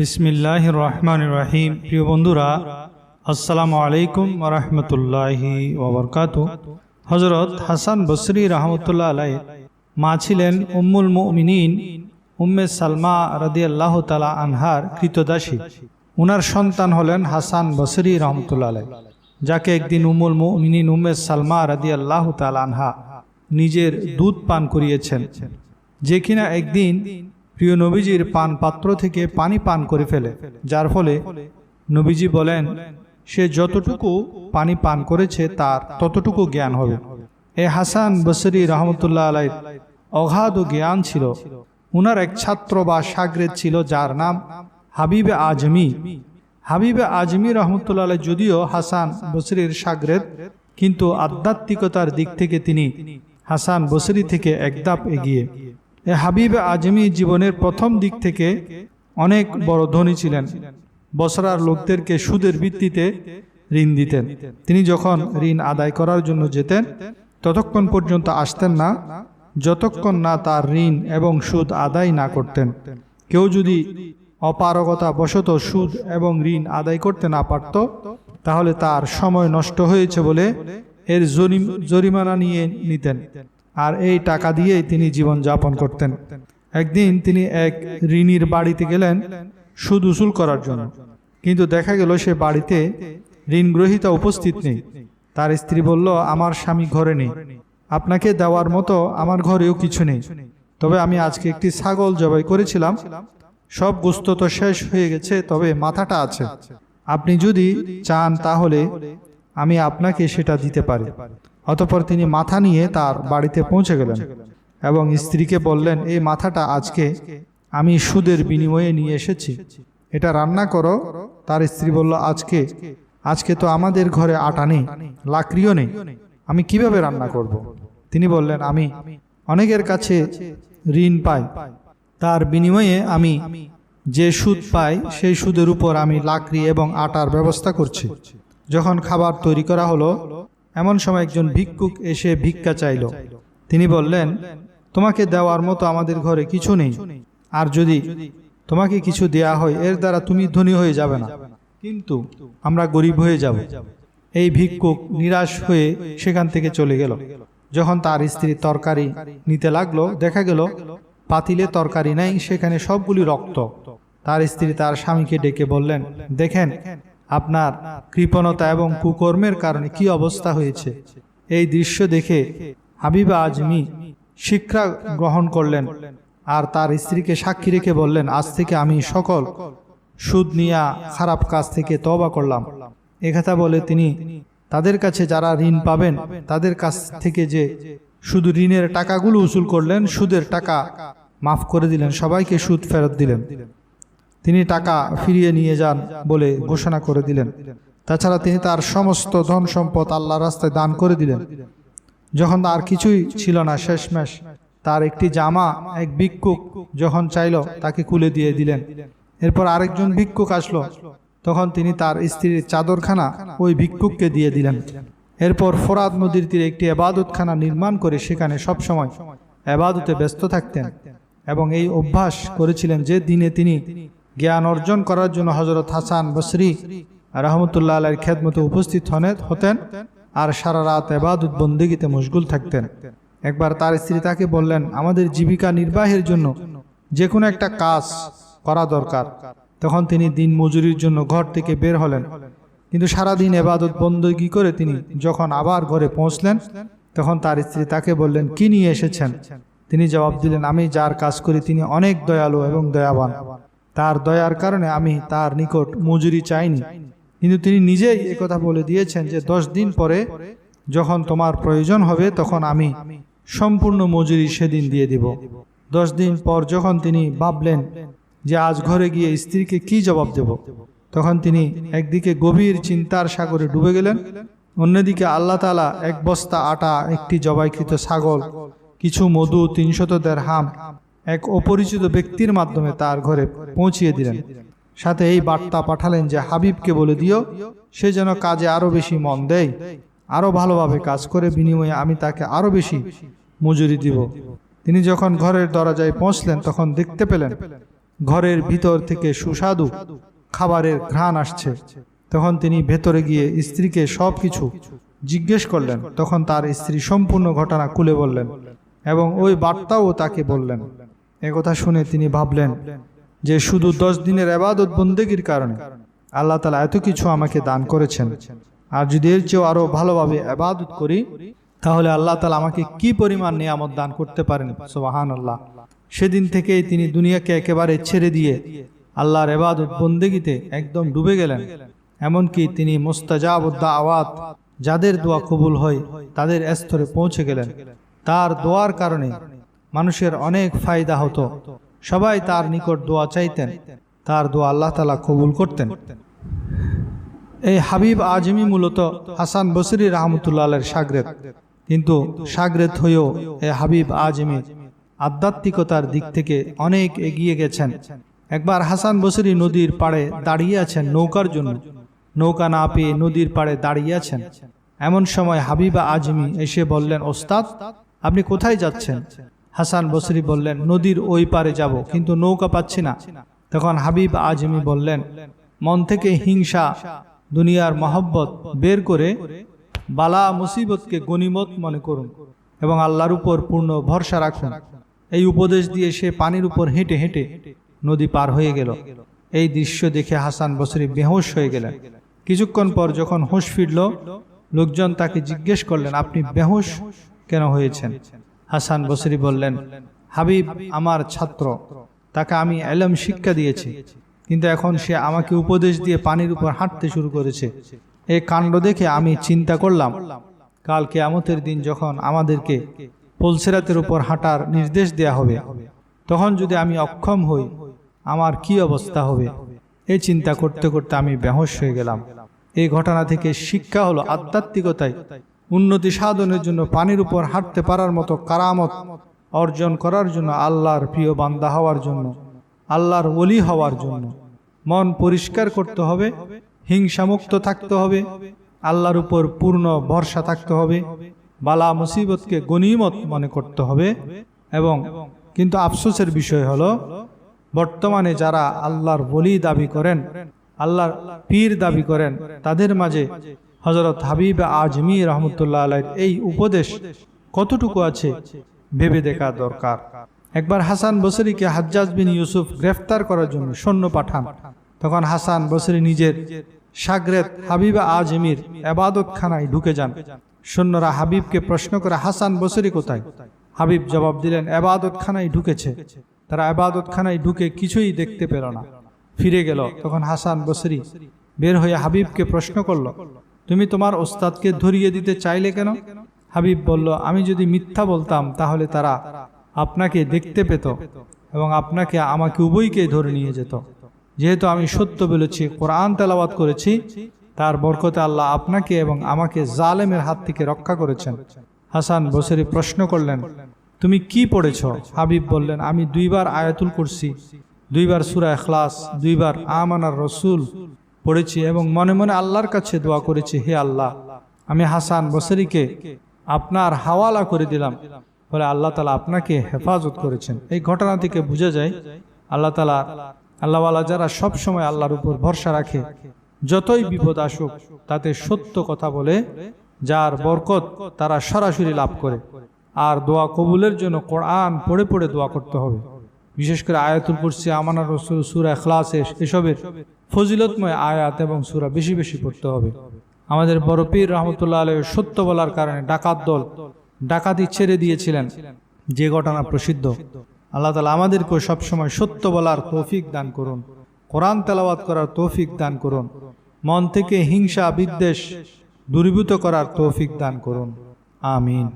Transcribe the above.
বিসমিল্লাহ রহমান রাহিম। প্রিয় বন্ধুরা, আসসালামু আলাইকুম রহমতুল্লাহি ওবরকাত হজরত হাসান বসরি রহমতুল্লাহ আলাই মা ছিলেন উম্মুল মুমিনিন। উম্মে সালমা রাদি আল্লাহ তালা আনহার কৃতদাসী। উনার সন্তান হলেন হাসান বসরি রহমতুল্লাহ আলাই যাকে একদিন উম্মুল মুমিনিন উম্মে সালমা রাদি আল্লাহ তালা আনহা নিজের দুধ পান করিয়েছেন। যে কিনা একদিন প্রিয় নবীজির পান পাত্র থেকে পানি পান করে ফেলে, যার ফলে নবীজি বলেন, সে যতটুকু পানি পান করেছে, তার ততটুকু জ্ঞান হবে। এ হাসান বসরি রহমতুল্লাহ আলাই অগাধ জ্ঞান ছিল। উনার এক ছাত্র বা সাগরেদ ছিল, যার নাম হাবিবে আজমি। হাবিবে আজমি রহমতুল্লাহ আলাই যদিও হাসান বসরির সাগরেদ কিন্তু আধ্যাত্মিকতার দিক থেকে তিনি হাসান বসরি থেকে একদাপ এগিয়ে। হাবিব আজমি জীবনের প্রথম দিক থেকে অনেক বড় ধনী ছিলেন। বসরার লোকদেরকে সুদের ভিত্তিতে ঋণ দিতেন। তিনি যখন ঋণ আদায় করার জন্য যেতেন, ততক্ষণ পর্যন্ত আসতেন না, যতক্ষণ না তার ঋণ এবং সুদ আদায় না করতেন। কেউ যদি অপারগতা বশত সুদ এবং ঋণ আদায় করতে না পারত, তাহলে তার সময় নষ্ট হয়েছে বলে এর জরিম- জরিমানা নিয়ে নিতেন। আর এই টাকা দিয়েই তিনি জীবন যাপন করতেন। একদিন তিনি এক ঋণীর বাড়িতে গেলেন সুদ উসুল করার জন্য। কিন্তু দেখা গেল সে বাড়িতে ঋণ গ্রহীতা উপস্থিত নেই। তার স্ত্রী বলল, আমার স্বামী ঘরে নেই। আপনাকে দেওয়ার মতো আমার ঘরেও কিছু নেই। তবে আমি আজকে একটি ছাগল জবাই করেছিলাম। সব গোস্ত তো শেষ হয়ে গেছে, তবে মাথাটা আছে। আপনি যদি চান তাহলে আমি আপনাকে সেটা দিতে পারি। অতপর তিনি মাথা নিয়ে তার বাড়িতে পৌঁছে গেলেন এবং স্ত্রীকে বললেন, এই মাথাটা আজকে আমি সুদের বিনিময়ে নিয়ে এসেছি। এটা রান্না করো। তার স্ত্রী বলল, আজকে আজকে তো আমাদের ঘরে আটা নেই, লাকড়িও নেই। আমি কীভাবে রান্না করব। তিনি বললেন, আমি অনেকের কাছে ঋণ পাই। তার বিনিময়ে আমি যে সুদ পাই, সেই সুদের উপর আমি লাকড়ি এবং আটার ব্যবস্থা করছি। যখন খাবার তৈরি করা হলো এমন সময় একজন ভিক্ষুক এসে ভিক্ষা চাইল। তিনি বললেন, তোমাকে দেওয়ার মতো আমাদের ঘরে কিছু নেই। আর যদি তোমাকে কিছু দেয়া হয়, এর দ্বারা তুমি ধনী হয়ে যাবে না। কিন্তু আমরা গরিব হয়ে যাব। এই ভিক্ষুক নিরাশ হয়ে সেখান থেকে চলে গেল। যখন তার স্ত্রী তরকারি নিতে লাগল, দেখা গেল পাতিলে তরকারি নাই, সেখানে সবগুলি রক্ত। তার স্ত্রী তার স্বামীকে ডেকে বললেন, দেখেন আপনার কৃপণতা এবং কুকর্মের কারণে কি অবস্থা হয়েছে? এই দৃশ্য দেখে হাবিবা আজমি শিক্ষা গ্রহণ করলেন আর তার স্ত্রীকে সাক্ষী রেখে বললেন, আজ থেকে আমি সকল সুদ নিয়া খারাপ কাজ থেকে তবা করলাম। একথা বলে তিনি তাদের কাছে যারা ঋণ পাবেন, তাদের কাছ থেকে যে শুধু ঋণের টাকাগুলো উসুল করলেন, সুদের টাকা মাফ করে দিলেন, সবাইকে সুদ ফেরত দিলেন। তিনি টাকা ফিরিয়ে নিয়ে যান বলে ঘোষণা করে দিলেন। তাছাড়া তিনি তার সমস্ত ধন সম্পদ আল্লাহ রাস্তায় দান করে দিলেন। যখন তার কিছুই ছিল না শেষমেশ, তার একটি জামা এক ভিক্ষুক যখন চাইল তাকে খুলে দিয়ে দিলেন। এরপর আরেকজন ভিক্ষুক আসলো। তখন তিনি তার স্ত্রীর চাদরখানা ওই ভিক্ষুককে দিয়ে দিলেন। এরপর ফোরাদ নদীর তীরে একটি আবাদতখানা নির্মাণ করে সেখানে সবসময় আবাদতে ব্যস্ত থাকতেন এবং এই অভ্যাস করেছিলেন যে দিনে তিনি জ্ঞান অর্জন করার জন্য হজরত হাসান বসরি রহমতুল্লাহ আলাইয়ের খেদমতে উপস্থিত হতেন আর সারা রাত এবাদত বন্দিগিতে মশগুল থাকতেন। একবার তার স্ত্রী তাকে বললেন, আমাদের জীবিকা নির্বাহের জন্য যে কোনো একটা কাজ করা দরকার। তখন তিনি দিন মজুরির জন্য ঘর থেকে বের হলেন। কিন্তু সারাদিন এবাদত বন্দী করে তিনি যখন আবার ঘরে পৌঁছলেন, তখন তার স্ত্রী তাকে বললেন, কি নিয়ে এসেছেন? তিনি জবাব দিলেন, আমি যার কাজ করি তিনি অনেক দয়ালু এবং দয়াবান। তার দয়ার কারণে আমি তার নিকট মজুরি চাইনি। কিন্তু তিনি নিজেই একথা বলে দিয়েছেন যে দশ দিন পরে যখন তোমার প্রয়োজন হবে, তখন আমি সম্পূর্ণ মজুরি সেদিন দিয়ে দিব। দশ দিন পর যখন তিনি ভাবলেন যে আজ ঘরে গিয়ে স্ত্রীকে কি জবাব দেব, তখন তিনি একদিকে গভীর চিন্তার সাগরে ডুবে গেলেন, অন্যদিকে আল্লাহ তালা এক বস্তা আটা, একটি জবাইকৃত ছাগল, কিছু মধু, তিনশত দেড় হাম এক অপরিচিত ব্যক্তির মাধ্যমে তার ঘরে পৌঁছিয়ে দিলেন। সাথে এই বার্তা পাঠালেন যে হাবিবকে বলে দিও, সে যেন কাজে আরও বেশি মন দেয় আরও ভালোভাবে কাজ করে, বিনিময়ে আমি তাকে আরও বেশি মজুরি দিব। তিনি যখন ঘরের দরজায় পৌঁছলেন, তখন দেখতে পেলেন ঘরের ভিতর থেকে সুস্বাদু খাবারের ঘ্রাণ আসছে। তখন তিনি ভেতরে গিয়ে স্ত্রীকে সব কিছু জিজ্ঞেস করলেন। তখন তার স্ত্রী সম্পূর্ণ ঘটনা খুলে বললেন এবং ওই বার্তাও তাকে বললেন। একথা শুনে তিনি ভাবলেন যে শুধু দশ দিনের আবাদত বন্দেগীর কারণে আল্লাহ তালা এত কিছু আমাকে দান করেছেন। আর যদি এর চেয়েও আরও ভালোভাবে আবাদত করি, তাহলে আল্লাহ তালা আমাকে কি পরিমাণ নিয়ামত দান করতে পারেন? সোবাহান আল্লাহ সেদিন থেকেই তিনি দুনিয়াকে একেবারে ছেড়ে দিয়ে আল্লাহর এবাদত বন্দেগিতে একদম ডুবে গেলেন। এমনকি তিনি মোস্তাজাবুদ্দা আওয়াত যাদের দোয়া কবুল হয়, তাদের স্তরে পৌঁছে গেলেন। তার দোয়ার কারণে মানুষের অনেক ফায়দা হতো। সবাই তার নিকট দোয়া চাইতেন। তার দোয়া আল্লাহ তালা কবুল করতেন। এই হাবিব আজমি মূলত হাসান বসরি রহমতুল্লাহ সাগরেদ কিন্তু সাগরেদ হয়েও এই হাবিব আজমি আধ্যাত্মিকতার দিক থেকে অনেক এগিয়ে গেছেন। একবার হাসান বসরি নদীর পাড়ে দাঁড়িয়ে আছেন নৌকার জন্য। নৌকা না পেয়ে নদীর পাড়ে দাঁড়িয়ে আছেন। এমন সময় হাবিবা আজমি এসে বললেন, ওস্তাদ, আপনি কোথায় যাচ্ছেন? হাসান বসরি বললেন, নদীর ওই পারে যাব, কিন্তু নৌকা পাচ্ছি না। তখন হাবিব আজমি বললেন, মন থেকে হিংসা, দুনিয়ার মহব্বত বের করে বালা মুসিবতকে গনিমত মনে করুন এবং আল্লাহর উপর পূর্ণ ভরসা রাখুন। এই উপদেশ দিয়ে সে পানির উপর হেঁটে হেঁটে নদী পার হয়ে গেল। এই দৃশ্য দেখে হাসান বসরি বেহোশ হয়ে গেলেন। কিছুক্ষণ পর যখন হোশ ফিরল, লোকজন তাকে জিজ্ঞেস করলেন, আপনি বেহোশ কেন হয়েছেন? হাসান বসরি বললেন, হাবিব আমার ছাত্র, তাকে আমি এলম শিক্ষা দিয়েছি, কিন্তু এখন সে আমাকে উপদেশ দিয়ে পানির উপর হাঁটতে শুরু করেছে। এই কাণ্ড দেখে আমি চিন্তা করলাম, কাল কেয়ামতের দিন যখন আমাদেরকে পলসেরাতের উপর হাঁটার নির্দেশ দেয়া হবে, তখন যদি আমি অক্ষম হই, আমার কি অবস্থা হবে? এই চিন্তা করতে করতে আমি বেহস হয়ে গেলাম। এই ঘটনা থেকে শিক্ষা হলো আধ্যাত্মিকতায় উন্নতি সাধনের জন্য পানির উপর হাঁটতে পারার মতো কারামত অর্জন করার জন্য আল্লাহর প্রিয় বান্দা হওয়ার জন্য, আল্লাহর ওলি হওয়ার জন্য। মন পরিষ্কার করতে হবে, হিংসামুক্ত থাকতে হবে, আল্লাহর উপর পূর্ণ ভরসা থাকতে হবে, বালা মুসিবতকে গনিমত মনে করতে হবে এবং কিন্তু আফসোসের বিষয় হলো, বর্তমানে যারা আল্লাহর বলি দাবি করেন, আল্লাহর পীর দাবি করেন, তাদের মাঝে হজরত হাবিব আজমি রহমতুল্লাহ আলাইর এই উপদেশ কতটুকু আছে ভেবে দেখা দরকার। একবার হাসান বসরিকে হাজ্জাজ বিন ইউসুফ গ্রেফতার করার জন্য সৈন্য পাঠান। তখন হাসান বসরি নিজের সাগরেত হাবিবা আজমির এবাদতখানায় ঢুকে যান। সৈন্যরা হাবিবকে প্রশ্ন করে, হাসান বসরি কোথায়? হাবিব জবাব দিলেন এবাদতখানায় ঢুকেছে। তারা এবাদতখানায় ঢুকে কিছুই দেখতে পেল না। ফিরে গেল। তখন হাসান বসরি বের হয়ে হাবিবকে প্রশ্ন করল তুমি তোমার ওস্তাদকে ধরিয়ে দিতে চাইলে কেন? হাবিব বলল, আমি যদি মিথ্যা বলতাম, তাহলে তারা আপনাকে দেখতে পেত এবং আপনাকে আমাকে উভয়কে ধরে নিয়ে যেত। যেহেতু আমি সত্য বলেছি, কোরআন তেলাওয়াত করেছি, তার বরকতে আল্লাহ আপনাকে এবং আমাকে জালেমের হাত থেকে রক্ষা করেছেন। হাসান বসরি প্রশ্ন করলেন, তুমি কি পড়েছ? হাবিব বললেন, আমি দুইবার আয়াতুল করছি দুইবার সুরা এখলাস দুইবার আমানার রসুল পড়েছি এবং মনে মনে আল্লাহর কাছে দোয়া করেছি, হে আল্লাহ, আমি হাসান বসরিকে আপনার হাওয়ালা করে দিলাম। বলে আল্লাহ তালা আপনাকে হেফাজত করেছেন। এই ঘটনা থেকে বোঝা যায়, আল্লাহ তালা, আল্লাহওয়ালা যারা সব সময় আল্লাহর উপর ভরসা রাখে, যতই বিপদ আসুক, তাতে সত্য কথা বলে, যার বরকত তারা সরাসরি লাভ করে। আর দোয়া কবুলের জন্য কোরআন পড়ে পড়ে দোয়া করতে হবে। বিশেষ করে আয়াতুল কুরসি, আমানা রসুল, সুরা এখলাস এসবের ফজিলতময় আয়াত এবং সুরা বেশি বেশি পড়তে হবে। আমাদের বড় পীর রহমতুল্লাহ আলহ সত্য বলার কারণে ডাকাত দল ডাকাতি ছেড়ে দিয়েছিলেন। যে ঘটনা প্রসিদ্ধ। আল্লাহ তালা আমাদেরকে সবসময় সত্য বলার তৌফিক দান করুন। কোরআন তেলাওয়াত করার তৌফিক দান করুন। মন থেকে হিংসা, বিদ্বেষ দূরীভূত করার তৌফিক দান করুন। আমিন।